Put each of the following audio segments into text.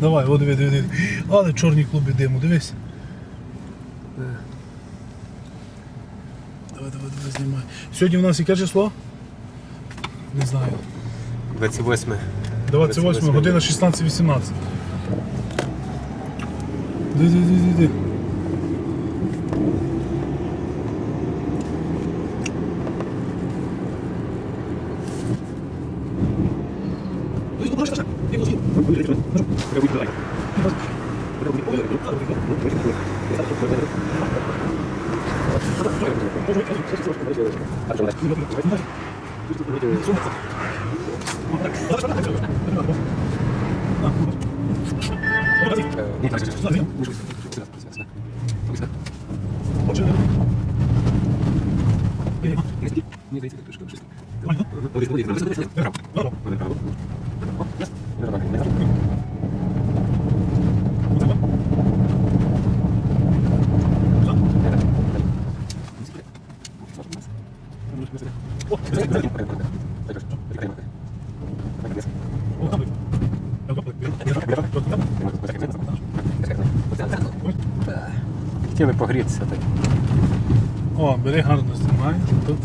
Давай, о, диви, диви, диви. Але чорні клуби диму, дивись. Давай, давай, давай, знімай. Сьогодні в нас яке число? Не знаю. 28. 28 година 16-18. 네, 다시 주세요. Погрітися так. О, бери гарно знімай. Тут.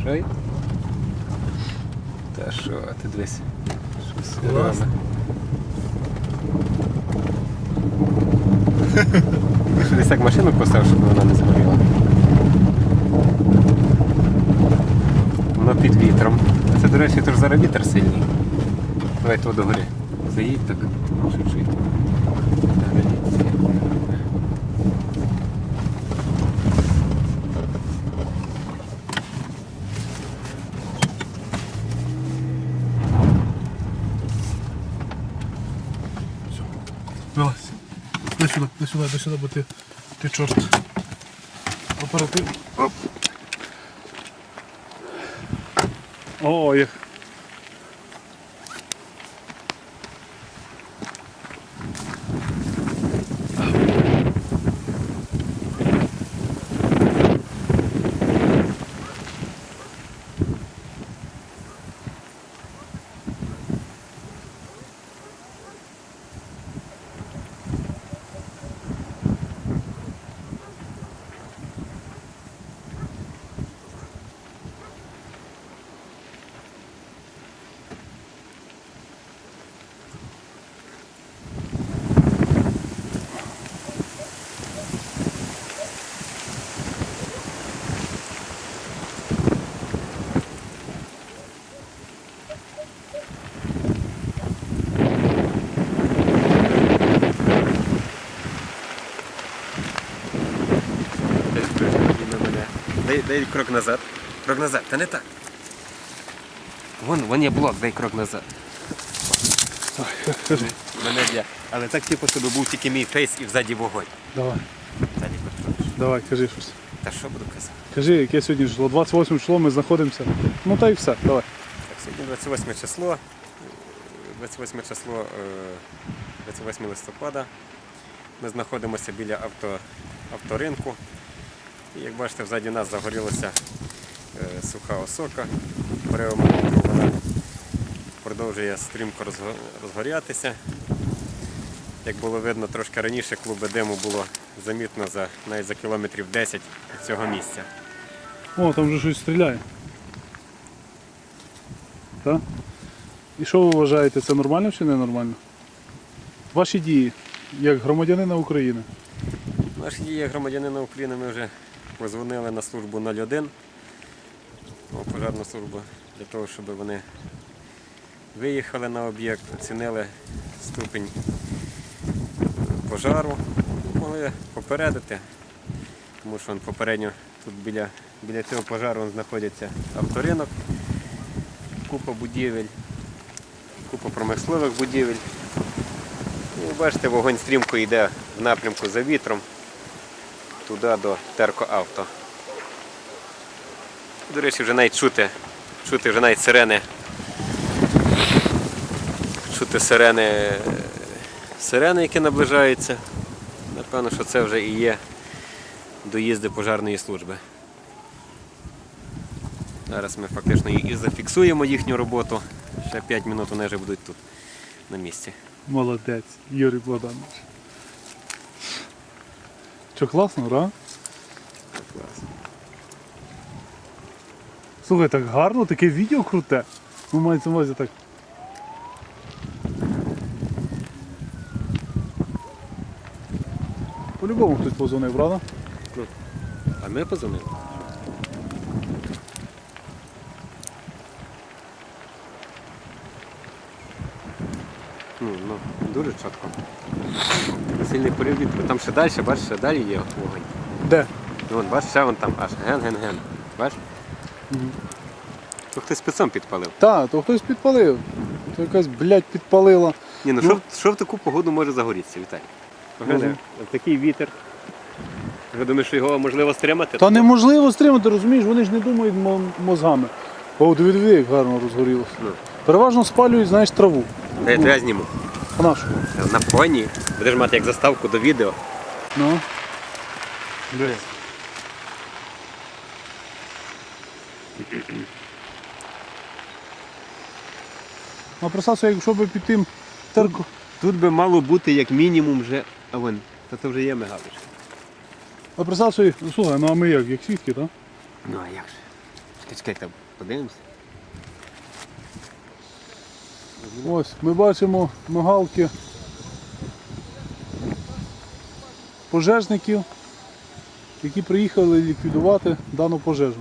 Що там? Та що, ти дивись. Щось Класно. десь так машину поставив, щоб вона не згоріла. Під вітром. Це, до речі, то ж зараз вітер сильний. Давай то догорі. Заїдь так. Чуть-чуть. Вилазь. Дай сюди, дай сюди, дай сюди, бо ти, ти чорт. Оперативно. Оп. О, як. Десь ближче підійме мене. Дай, дай крок назад. Крок назад, та не так. Вон, вон є блок, дай крок назад. Мене для. Але так типу, щоб був тільки мій фейс і взаді вогонь. Давай, Ззаді контролюєш. давай, кажи щось. Та що буду казати? Кажи, яке сьогодні число? 28 число ми знаходимося. Ну та й все, давай. Так, сьогодні 28 число. Е, 28 число, е, 28 листопада. Ми знаходимося біля авто, авторинку. І як бачите, взаді нас загорілася е, суха осока. Вона продовжує стрімко розгорятися. Як було видно трошки раніше, клуби диму було замітно за, навіть за кілометрів 10 від цього місця. О, там вже щось стріляє. Так? І що ви вважаєте, це нормально чи не нормально? Ваші дії, як громадянина України. Наші дії як громадянина України ми вже позвонили на службу 01, ну, пожарну службу, для того, щоб вони виїхали на об'єкт, оцінили ступень пожару, могли попередити, тому що он, попередньо тут біля, біля цього пожару знаходиться авторинок, купа будівель, купа промислових будівель. І бачите, вогонь стрімко йде в напрямку за вітром туди до теркоавто. До речі, вже навіть чути, чути вже навіть сирени. Чути сирени, сирени, які наближаються. Напевно, що це вже і є доїзди пожарної служби. Зараз ми фактично і зафіксуємо їхню роботу. Ще 5 минут вони вже будуть тут на місці. Молодець, Юрій Богданович. Що класно, да? Слухай, так гарно, таке відео круте. Ну, мається увазі так. По-любому хтось позвонив, правда? А ми позвонили. Ну, ну, дуже чітко. Сильний порив вітру. Там ще далі, бачиш, ще далі є вогонь. Де? Ну, вон, бачиш, ще вон там аж ген-ген-ген. Бачиш? То хтось спецом підпалив. Та, то хтось підпалив. То якась, блядь, підпалила. Ні, ну, Ну. Що, в- що в таку погоду може загорітися, Віталій? Поглянь, Може. такий вітер. Ви думаєш, що його можливо стримати? Та неможливо стримати, розумієш, вони ж не думають мо- мозгами. О, диви, диви, як гарно розгорілося. Ну. Переважно спалюють, знаєш, траву. Дай я зніму. А нашу? На фоні будеш мати як заставку до відео. Ну. А представся, якщо би під тим терко. Тут би мало бути як мінімум вже. А вон, то це вже є мигалочка. А представся, ну слухай, ну а ми як, як свідки, так? Ну а як же? Чекай, чекай, там подивимося. Ось, ми бачимо мигалки пожежників, які приїхали ліквідувати дану пожежу.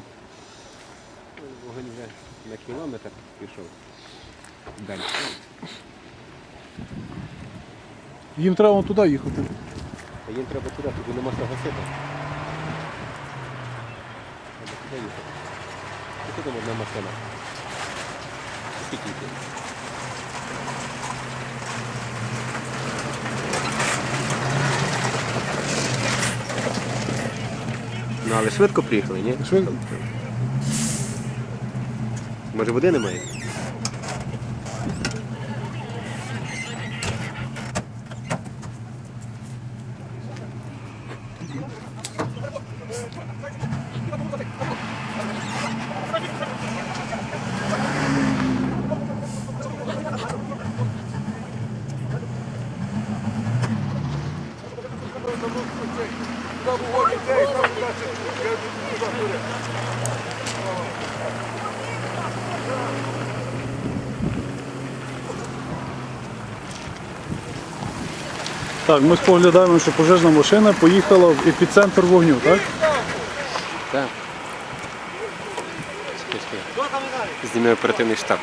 Вогонь вже на кілометр пішов. Далі. Їм треба туди їхати. А їм треба туди, тут нема що гасити. Треба туди їхати. Тут одна машина. Скільки йти? Ну, але швидко приїхали, ні? Швидко. Може води немає? Так, ми споглядаємо, що пожежна машина поїхала в епіцентр вогню, так? Так. Чекай. Оперативний штаб.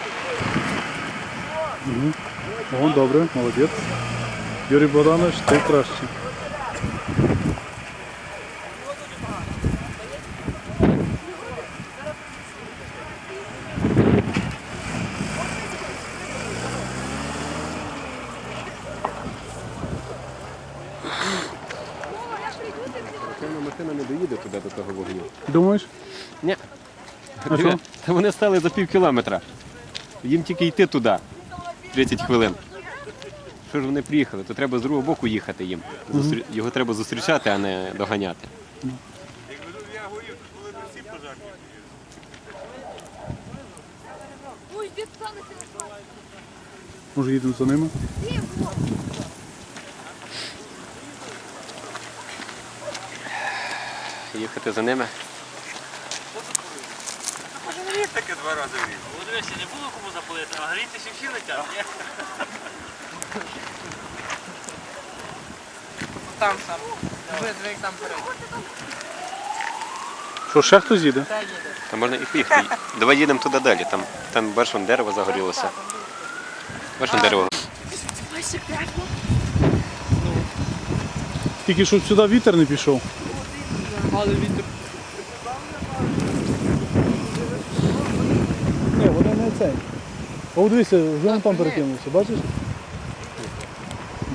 О, добре, молодець. Юрій Богданович, ти кращий. Машина не доїде туди до того вогню. Думаєш? Ні. А що? Та вони стали за пів кілометра. Їм тільки йти туди 30 хвилин. Що ж вони приїхали, то треба з другого боку їхати їм. Зустрі- Його треба зустрічати, а не доганяти. Може їдемо за ними? Їхати за ними. От дивися, не було кому запалити, а грійтеся всі летять, ні? Там сам. Ви як там перейде. Що, ще хтось їде? Та їде. Там можна і поїхати. Давай їдемо туди далі. Там, там бачиш, вон дерево загорілося. Бачиш, вон дерево. Тільки щоб сюди вітер не пішов. Але вітер. Ні, вони не цей. О, дивися, вже вон там перекинувся, бачиш?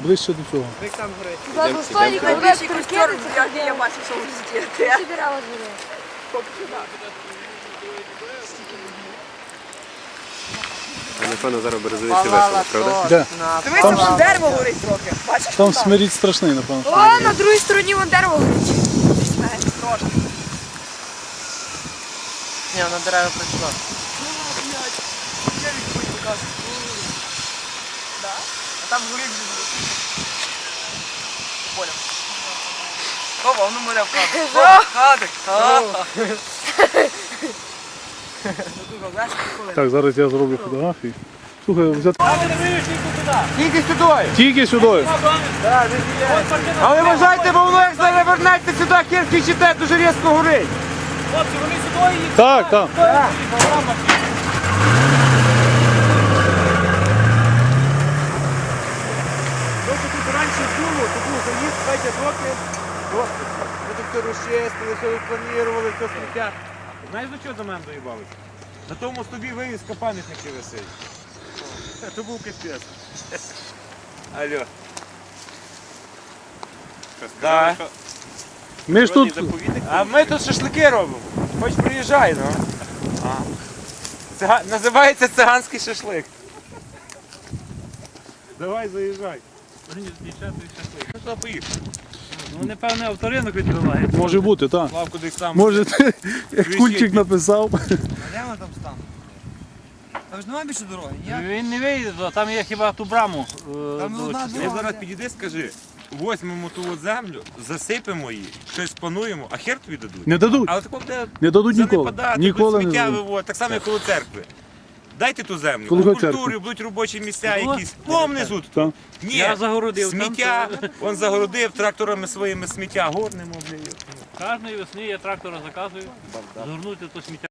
Ближче до цього. Як там горить. За столик Найбільший костер, як я бачу, що ви. Всі дерева згоріли. Напевно, зараз березується весело, правда? Де? Дивись, Там дерево горить трохи. Бачиш? Там смиріть страшний, напевно. О, на другій стороні вон дерево горить. Трошки. Ні, на дерева прийшла. Да? А там горить вже. Понял. Опа, воно мене вкадить. О, Кадик. Так, зараз я зроблю фотографії. Слухай, взяти. Тільки сюди. Тільки сюди. Але вважайте, бо воно як зараз вернеться сюди, кірський щите дуже різко горить. Хлопці, вони сюди їдуть. Так, так. Доки тут раніше було, то був заїзд, п'ять років. Досить. Ми тут все розчистили, все планували, все сміття. Знаєш, до чого до мене доїбалися? На тому стовбі вивіска пам'ятники висить. Це був капець. Алло. Да. Ми ж тут. А ми тут шашлики робимо. Хоч приїжджай, ну. А. Цига... Називається циганський шашлик. Давай заїжджай. Ну, туди поїхали. Ну, напевне, авторинок відкриває. Може бути, так. Лавку десь там. Може, ти, як кульчик написав. А де вона там стане? Там ж немає більше дороги, ні? Він не вийде, туди, там є хіба ту браму. е, Там до одна. Ти дорога. зараз підійди, скажи, возьмемо ту от землю, засипемо її, щось плануємо, а хер тобі дадуть. Не дадуть. Але тако буде Не дадуть ніколи. занепадати, Ніколи будуть не сміття дадуть. виводити, так само, як коло церкви. Дайте ту землю, Коло культурі будуть робочі місця Було? якісь. Вон внизу. Ні, Я загородив там, сміття, він загородив тракторами своїми сміття, горнемо, блядь. Кожної весни я трактора заказую, згорнути то сміття.